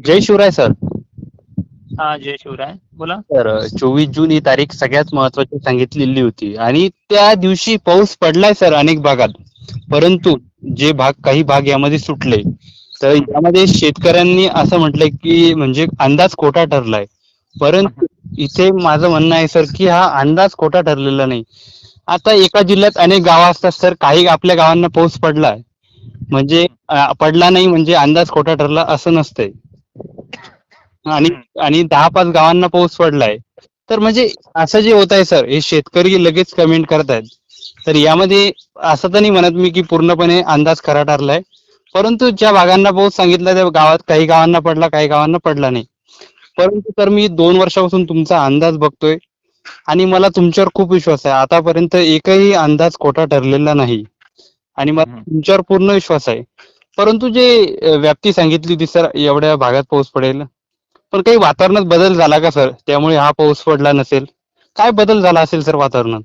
जय Shivray sir हा जय शिवराय. बोला. तर चोवीस जून ही तारीख सगळ्यात महत्वाची सांगितलेली होती. आणि त्या दिवशी पाऊस पडलाय सर अनेक भागात. परंतु जे भाग काही भाग यामध्ये सुटले तर यामध्ये शेतकऱ्यांनी असं म्हटलंय की म्हणजे अंदाज खोटा ठरलाय. परंतु इथे माझं म्हणणं आहे सर की हा अंदाज खोटा ठरलेला नाही. आता एका जिल्ह्यात अनेक गावं असतात सर काही आपल्या गावांना पाऊस पडलाय. म्हणजे पडला नाही म्हणजे अंदाज खोटा ठरला असं नसतंय. आणि आणि दहा पाच गावांना पाऊस पडलाय. तर म्हणजे असं जे होत आहे सर हे शेतकरी लगेच कमेंट करतायत. तर यामध्ये असं तर नाही म्हणत मी की पूर्णपणे अंदाज खरा ठरलाय. परंतु ज्या भागांना पाऊस सांगितला त्या गावात काही गावांना पडला काही गावांना पडला नाही. परंतु तर मी दोन वर्षापासून तुमचा अंदाज बघतोय. आणि मला तुमच्यावर खूप विश्वास आहे. आतापर्यंत एकही अंदाज खोटा ठरलेला नाही. आणि मला. तुमच्यावर पूर्ण विश्वास आहे. परंतु जे व्याप्ती सांगितली होती सर एवढ्या भागात पाऊस पडेल. पण काही वातावरणात बदल झाला का सर? त्यामुळे हा पाऊस पडला नसेल. काय बदल झाला असेल सर वातावरणात?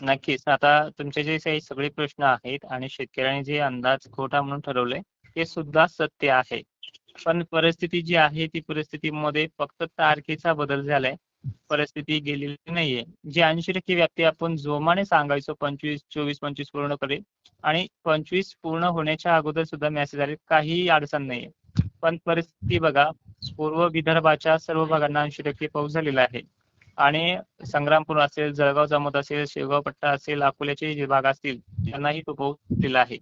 नक्कीच. आता तुमचे जे काही सगळे प्रश्न आहेत आणि शेतकऱ्यांनी जे अंदाज खोटा म्हणून ठरवलंय ते सुद्धा सत्य आहे. पण परिस्थिती जी आहे ती परिस्थितीमध्ये फक्त तारखेचा बदल झालाय. परिस्थिती गेलेली नाहीये. जी ऐंशी टक्के व्याप्ती आपण जोमाने सांगायचो पंचवीस चोवीस पंचवीस पूर्ण करेल. आणि पंचवीस पूर्ण होण्याच्या अगोदर सुद्धा मेसेज आले काही अडचण नाहीये. पण परिस्थिती बघा पूर्व विदर्भाच्या सर्व भागांना ऐंशी टक्के पाऊस झालेला आहे. आणि संग्रामपूर असेल जळगाव जामोद असेल शेवगाव पट्टा असेल अकोल्याचे जे भाग असतील त्यांनाही तो पाऊस दिला आहे.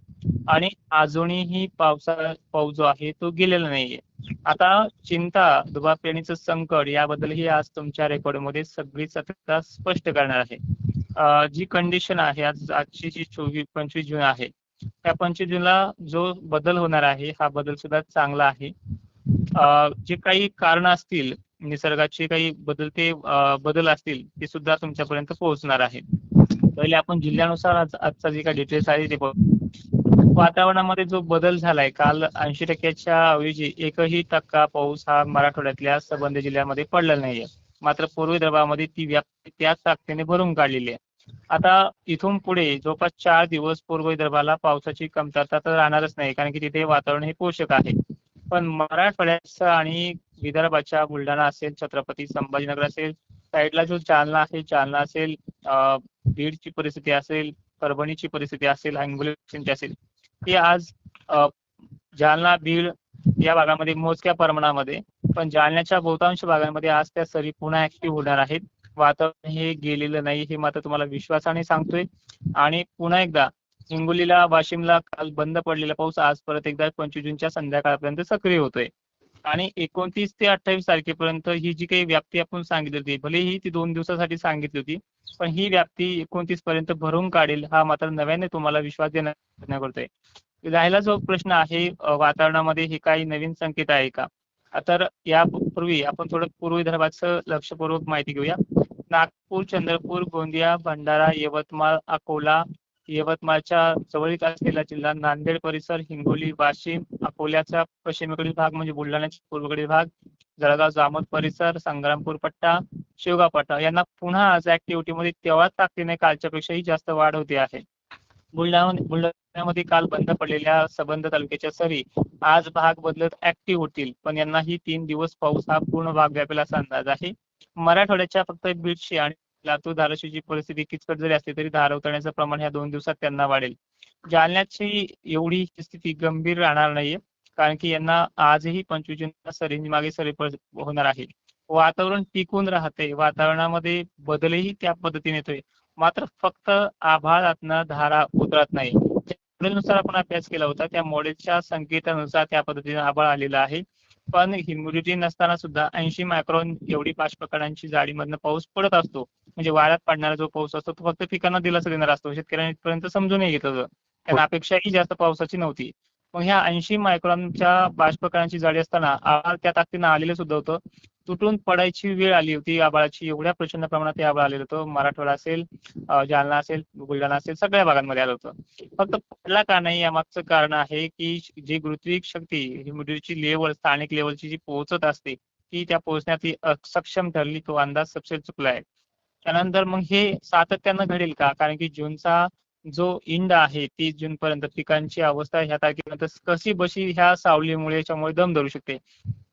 आणि अजूनही पावसा पाऊस जो आहे तो गेलेला नाहीये. आता चिंता दुबापेणीचं संकट याबद्दलही आज तुमच्या रेकॉर्डमध्ये सगळी सत्यता स्पष्ट करणार आहे. जी कंडिशन आहे आज आजची जी चोवीस पंचवीस जून आहे त्या पंचवीस जूनला जो बदल होणार आहे हा बदल सुद्धा चांगला आहे. जे काही कारण असतील निसर्गाचे काही बदलते बदल असतील ते सुद्धा तुमच्यापर्यंत पोहोचणार आहे पहिले आपण जिल्ह्यानुसार आजचा जे काही डिटेल्स आहे ते वातावरणामध्ये जो बदल झालाय काल ऐंशी टक्क्याच्या ऐवजी एकही टक्का पाऊस हा मराठवाड्यातल्या संबंधित जिल्ह्यामध्ये पडलेला नाहीये. मात्र पूर्व विदर्भामध्ये ती व्याप्ती त्याच ताकदीने भरून काढलेली आहे. आता इथून पुढे जवळपास चार दिवस पूर्व विदर्भाला पावसाची कमतरता तर राहणारच नाही कारण की तिथे वातावरण हे पोषक आहे. पण मराठवाड्याचा आणि विदर्भाच्या बुलढाणा असेल छत्रपती संभाजीनगर असेल साईडला जो जालना आहे जालना असेल अं, बीडची परिस्थिती असेल परभणीची परिस्थिती असेल हिंगोलीची असेल ती आज जालना बीड या भागामध्ये मोजक्या प्रमाणामध्ये पण जालन्याच्या बहुतांश भागांमध्ये आज त्या सरी पुन्हा ऍक्टिव्ह होणार आहेत. वातावरण हे गेलेलं नाही हे मात्र तुम्हाला विश्वासाने सांगतोय. आणि पुन्हा एकदा हिंगोलीला वाशिमला काल बंद पडलेला पाऊस आज परत एकदा पंचवीस जूनच्या संध्याकाळपर्यंत सक्रिय होतोय. आणि एकोणतीस ते अठ्ठावीस तारखेपर्यंत ही जी काही व्याप्ती आपण सांगितली होती भले ही ती दोन दिवसासाठी सांगितली होती पण ही व्याप्ती एकोणतीस पर्यंत भरून काढेल हा मात्र नव्याने तुम्हाला विश्वास देण्याचा प्रयत्न करतोय. राहिला जो प्रश्न आहे वातावरणामध्ये हे काही नवीन संकेत आहे का? तर यापूर्वी आपण थोडं पूर्व विदर्भाचं लक्षपूर्वक माहिती घेऊया. नागपूर चंद्रपूर गोंदिया भंडारा यवतमाळ अकोला यवतमाळच्या जवळीक असलेला जिल्हा नांदेड परिसर हिंगोली वाशिम अकोल्याचा पश्चिमेकडील भाग म्हणजे बुलढाण्याचा पूर्वेकडील भाग जळगाव जामोद परिसर संग्रामपूर पट्टा शेवगाव पट्टा यांना पुन्हा आज ऍक्टिव्हिटीमध्ये तेव्हाच ताकदीने कालच्या पेक्षाही जास्त वाढ होते आहे. बुलढाणा बुलढाण्यामध्ये काल बंद पडलेल्या सबंध तालुक्याच्या सरी आज भाग बदलत ऍक्टिव्ह होतील पण यांनाही तीन दिवस पाऊस हा पूर्ण भाग व्यापेल असा अंदाज आहे. मराठवाड्याच्या फक्त बीडशी आणि लातूर धाराशिवची परिस्थिती किचकट जरी असली तरी धार उतरण्याचं प्रमाण ह्या दोन दिवसात त्यांना वाढेल. जालन्याची एवढी स्थिती गंभीर राहणार नाहीये कारण की यांना आजही पंचवीस जूनला सरी मागे सरी होणार आहे. वातावरण टिकून राहते वातावरणामध्ये बदलही त्या पद्धतीने येतोय. मात्र फक्त आभाळातनं धारा उतरत नाही. मॉडेलनुसार आपण अभ्यास केला होता त्या मॉडेलच्या संकेतानुसार त्या पद्धतीने आभाळ आलेला आहे. पण ह्युमिडिटी नसताना सुद्धा ऐंशी मायक्रॉन एवढी बाष्पकणांची जाडीमधनं पाऊस पडत असतो. म्हणजे वाऱ्यात पडणारा जो पाऊस असतो तो फक्त पिकांना दिलासा देणार असतो. शेतकऱ्यांनी इथपर्यंत समजूनही घेतलं होतं. त्यांना अपेक्षाही जास्त पावसाची नव्हती. मग ह्या ऐंशी मायक्रॉनच्या बाष्पकणांची जाडी असताना आभाळ त्या ताकदीनं आलेलं सुद्धा होतं. तुटून पडायची वेळ आली होती. आभाळाची एवढ्या प्रचंड प्रमाणात या आभाळ आलेलं होतं. मराठवाडा असेल जालना असेल बुलढाणा असेल सगळ्या भागांमध्ये आलं होतं. फक्त पडला का नाही यामागचं कारण आहे की जी गुरुत्विक शक्ती ह्युमिडिटीची लेवल स्थानिक लेवलची जी पोहोचत असते ती त्या पोहोचण्यात ती ठरली तो अंदाज सबसेल चुकला आहे. त्यानंतर मग हे सातत्यानं घडेल का? कारण की जूनचा जो इंड आहे तीस जून पर्यंत पिकांची अवस्था ह्या तारखेनंतर कशी बशी ह्या सावलीमुळे याच्यामुळे दम धरू शकते?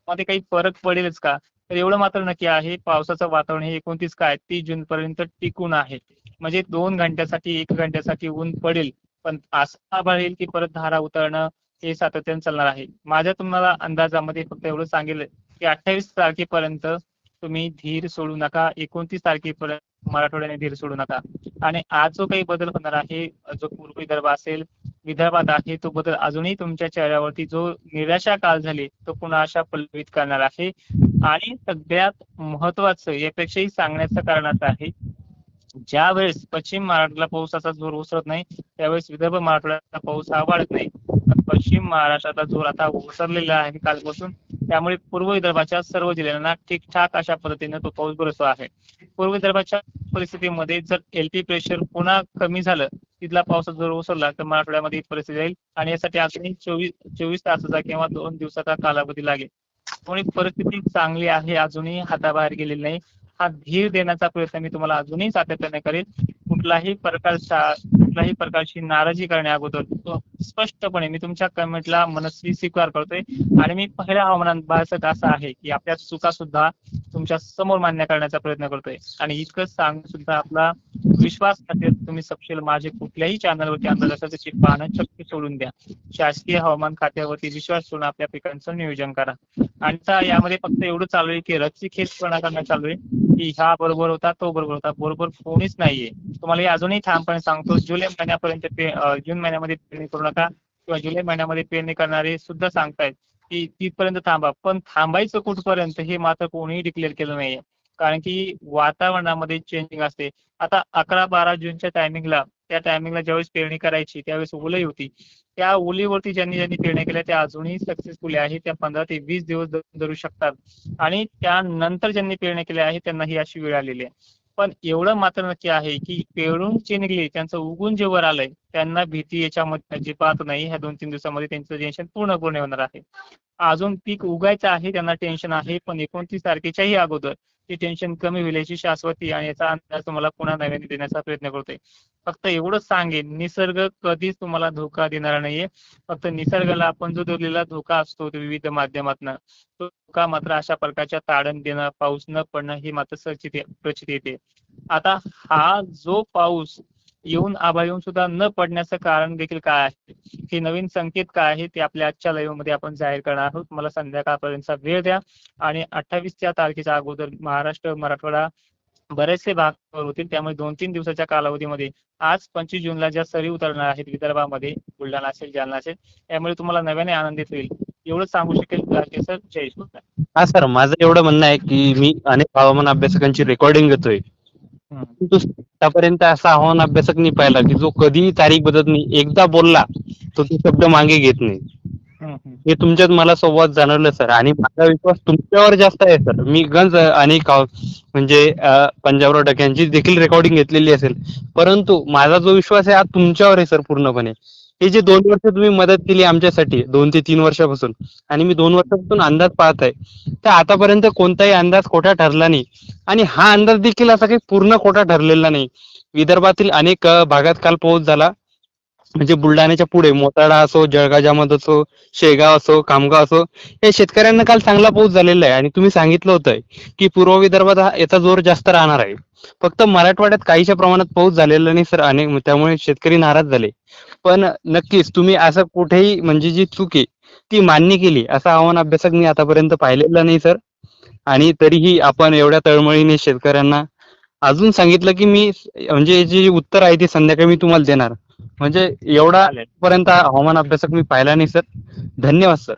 मध्ये काही फरक पडेलच का? तर एवढं मात्र नक्की आहे. पावसाचं वातावरण हे एकोणतीस काय? तीस जून पर्यंत टिकून आहे. म्हणजे दोन घंट्यासाठी एक घंट्यासाठी ऊन पडेल. पण असा पडेल की परत धारा उतरणं हे सातत्याने चालणार आहे. माझ्या तुम्हाला अंदाजामध्ये फक्त एवढं सांगेल की अठ्ठावीस तारखेपर्यंत तुम्ही धीर सोडू नका. एकोणतीस तारखेपर्यंत मराठवाड्याने धीर सोडू नका. आणि आज जो काही बदल होणार आहे जो पूर्व विदर्भ असेल विदर्भात आहे तो बदल अजूनही तुमच्या चेहऱ्यावरती जो निराशा काल झाली तो पुन्हा आशा पल्लवित करणार आहे. आणि सगळ्यात महत्वाचं यापेक्षाही सांगण्याचं कारण असं आहे ज्या वेळेस पश्चिम महाराष्ट्राला पावसाचा जोर ओसरत नाही त्यावेळेस विदर्भ महाराष्ट्राचा पाऊस हा वाढत नाही. पश्चिम महाराष्ट्राचा जोर आता ओसरलेला आहे कालपासून. त्यामुळे पूर्व विदर्भाच्या सर्व जिल्ह्यांना ठीकठाक अशा पद्धतीने तो पाऊस बरसतो आहे. पूर्व विदर्भाच्या परिस्थितीमध्ये जर एलपी प्रेशर पुन्हा कमी झालं तिथला पावसाचा जर ओसरला तर मराठवाड्यामध्ये ही परिस्थिती जाईल आणि यासाठी अजूनही चोवीस चोवीस तासाचा किंवा दोन दिवसाचा कालावधी लागेल. त्यामुळे परिस्थिती चांगली आहे अजूनही हाताबाहेर गेलेली नाही. हा धीर देण्याचा प्रयत्न मी तुम्हाला अजूनही सातत्याने करेल कुठलाही प्रकारचा कुठल्याही प्रकारची नाराजी करण्या अगोदर स्पष्टपणे मी तुमच्या कमेंटला मनस्वी स्वीकार करतोय. आणि मी पहिल्या हवामान भासत असं आहे की आपल्या चुका सुद्धा तुमच्यासमोर मान्य करण्याचा प्रयत्न करतोय. आणि इतकं सांग सुद्धा आपला विश्वास खात्यात तुम्ही सपशेल माझे कुठल्याही चॅनलवरती अंदाज असेल त्याची पाहणं चक्की सोडून द्या. शासकीय हवामान खात्यावरती विश्वास ठेवून आपल्या पिकांचं नियोजन करा. आणि यामध्ये फक्त एवढं चालू आहे की रस्सीखेचपणा करणं चालू आहे की हा बरोबर होता तो बरोबर होता बरोबर कोणीच नाहीये. तुम्हाला अजूनही ठामपणे सांगतो जुलै महिन्यापर्यंत पे- जून महिन्यामध्ये पेरणी करू नका किंवा जुलै महिन्यामध्ये पेरणी करणारे सुद्धा सांगतायत की तिथपर्यंत थांबा. पण थांबायचं कुठपर्यंत हे मात्र कोणीही डिक्लेअर केलं नाहीये. कारण की वातावरणामध्ये चेंजिंग असते. आता अकरा बारा जूनच्या टायमिंगला त्या टायमिंगला ज्यावेळेस पेरणी करायची त्यावेळेस ओलई होती. त्या ओलीवरती ज्यांनी ज्यांनी पेरणी केल्या त्या अजूनही सक्सेसफुल आहे त्या पंधरा ते वीस दिवस धरू शकतात. आणि त्यानंतर ज्यांनी पेरणी केल्या आहे त्यांना ही अशी वेळ आलेली आहे. पण एवढं मात्र नक्की आहे की पेरून जे निघले त्यांचं उगून जे वर आलंय त्यांना भीती याच्यामध्ये अजिबात नाही. ह्या दोन तीन दिवसामध्ये त्यांचं टेन्शन पूर्णपणे होणार आहे. अजून पीक उगायचं आहे त्यांना टेन्शन आहे पण एकोणतीस तारखेच्याही अगोदर ते टेन्शन कमी होईल याची शाश्वती आणि याचा अंदाज तुम्हाला पुन्हा नव्याने देण्याचा प्रयत्न करतोय. फक्त एवढंच सांगेन निसर्ग कधीच तुम्हाला धोका देणार नाहीये. फक्त निसर्गाला आपण जो दिलेला धोका असतो विविध माध्यमातून तो धोका मात्र अशा प्रकारच्या ताडण देणं पाऊस न पडणं ही मात्र सचित प्रचित येते. आता हा जो पाऊस येऊन आभाळ येऊन सुद्धा न पडण्याचं कारण देखील काय आहे? हे नवीन संकेत काय आहे? ते आपल्या आजच्या लाईव्हमध्ये आपण जाहीर करणार आहोत. मला संध्याकाळपर्यंतचा वेळ द्या आणि अठ्ठावीसच्या तारखेच्या अगोदर महाराष्ट्र मराठवाडा बरेचसे भाग होतील. त्यामुळे दोन तीन दिवसाच्या कालावधीमध्ये आज पंचवीस जूनला ज्या सरी उतरणार आहेत विदर्भामध्ये बुलढाणा असेल जालना असेल त्यामुळे तुम्हाला नव्याने आनंदित होईल. एवढं सांगू शकेल सर. जय हा सर माझं एवढं म्हणणं आहे की मी अनेक हवामान अभ्यासकांची रेकॉर्डिंग घेतोय. परंतु आतापर्यंत असा हवामान अभ्यासक नाही पाहिला की जो कधीही तारीख बदलत नाही एकदा बोलला तो तो शब्द मागे घेत नाही. हे तुमच्यात मला संवाद जाणवलं सर. आणि माझा विश्वास तुमच्यावर जास्त आहे सर. मी गंज अनेक अ, म्हणजे पंजाबराव डक्यांची देखील रेकॉर्डिंग घेतलेली असेल. परंतु माझा जो विश्वास आहे हा तुमच्यावर आहे सर पूर्णपणे. हे जे दोन वर्ष तुम्ही मदत केली आमच्यासाठी दोन ते तीन वर्षापासून आणि मी दोन वर्षापासून अंदाज पाहत आहे तर आतापर्यंत कोणताही अंदाज खोटा ठरला नाही. आणि हा अंदाज देखील असा काही पूर्ण खोटा ठरलेला नाही. विदर्भातील अनेक भागात काल पाऊस झाला. म्हणजे बुलढाण्याच्या पुढे मोताळा असो जळगाव जामोद असो शेगाव असो खामगाव असो या शेतकऱ्यांना काल चांगला पाऊस झालेला आहे. आणि तुम्ही सांगितलं होतं की पूर्व विदर्भात याचा जोर जास्त राहणार आहे. फक्त मराठवाड्यात काहीच्या प्रमाणात पाऊस झालेला नाही सर अनेक त्यामुळे शेतकरी नाराज झाले. पण नक्कीच तुम्ही असं कुठेही म्हणजे जी चूक आहे ती मान्य केली असा हवामान अभ्यासक मी आतापर्यंत पाहिलेला नाही सर. आणि तरीही आपण एवढ्या तळमळीने शेतकऱ्यांना अजून सांगितलं की मी म्हणजे जे उत्तर आहे ते संध्याकाळी मी तुम्हाला देणार. म्हणजे एवढा पर्यंत हवामान अभ्यासक मी पाहिला नाही सर. धन्यवाद सर.